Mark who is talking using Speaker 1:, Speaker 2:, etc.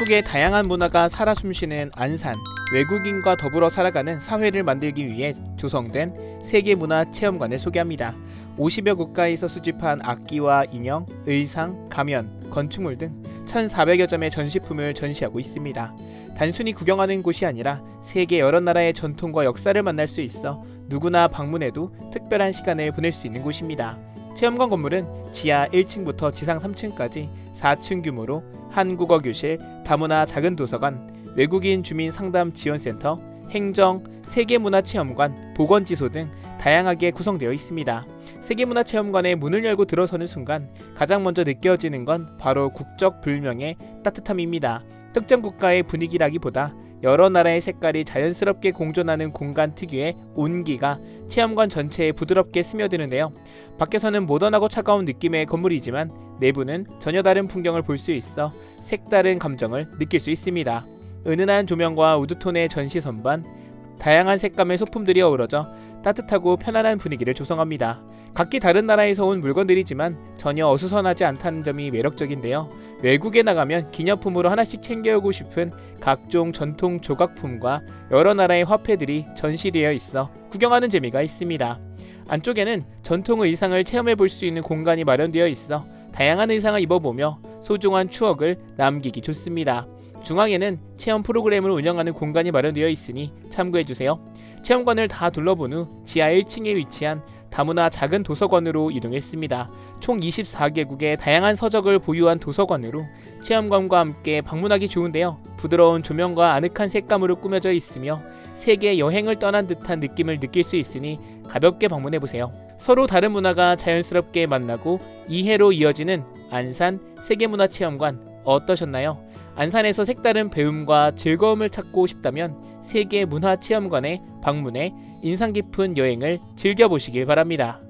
Speaker 1: 한국의 다양한 문화가 살아 숨쉬는 안산, 외국인과 더불어 살아가는 사회를 만들기 위해 조성된 세계문화 체험관을 소개합니다. 50여 국가에서 수집한 악기와 인형, 의상, 가면, 건축물 등 1,400여 점의 전시품을 전시하고 있습니다. 단순히 구경하는 곳이 아니라 세계 여러 나라의 전통과 역사를 만날 수 있어 누구나 방문해도 특별한 시간을 보낼 수 있는 곳입니다. 체험관 건물은 지하 1층부터 지상 3층까지 4층 규모로 한국어 교실, 다문화 작은 도서관, 외국인 주민 상담 지원센터, 행정, 세계문화체험관, 보건지소 등 다양하게 구성되어 있습니다. 세계문화체험관의 문을 열고 들어서는 순간 가장 먼저 느껴지는 건 바로 국적 불명의 따뜻함입니다. 특정 국가의 분위기라기보다 여러 나라의 색깔이 자연스럽게 공존하는 공간 특유의 온기가 체험관 전체에 부드럽게 스며드는데요. 밖에서는 모던하고 차가운 느낌의 건물이지만 내부는 전혀 다른 풍경을 볼 수 있어 색다른 감정을 느낄 수 있습니다. 은은한 조명과 우드톤의 전시 선반, 다양한 색감의 소품들이 어우러져 따뜻하고 편안한 분위기를 조성합니다. 각기 다른 나라에서 온 물건들이지만 전혀 어수선하지 않다는 점이 매력적인데요. 외국에 나가면 기념품으로 하나씩 챙겨오고 싶은 각종 전통 조각품과 여러 나라의 화폐들이 전시되어 있어 구경하는 재미가 있습니다. 안쪽에는 전통 의상을 체험해 볼 수 있는 공간이 마련되어 있어 다양한 의상을 입어보며 소중한 추억을 남기기 좋습니다. 중앙에는 체험 프로그램을 운영하는 공간이 마련되어 있으니 참고해 주세요. 체험관을 다 둘러본 후 지하 1층에 위치한 다문화 작은 도서관으로 이동했습니다. 총 24개국의 다양한 서적을 보유한 도서관으로 체험관과 함께 방문하기 좋은데요. 부드러운 조명과 아늑한 색감으로 꾸며져 있으며 세계 여행을 떠난 듯한 느낌을 느낄 수 있으니 가볍게 방문해 보세요. 서로 다른 문화가 자연스럽게 만나고 이해로 이어지는 안산 세계문화체험관 어떠셨나요? 안산에서 색다른 배움과 즐거움을 찾고 싶다면 세계 문화 체험관에 방문해 인상 깊은 여행을 즐겨보시길 바랍니다.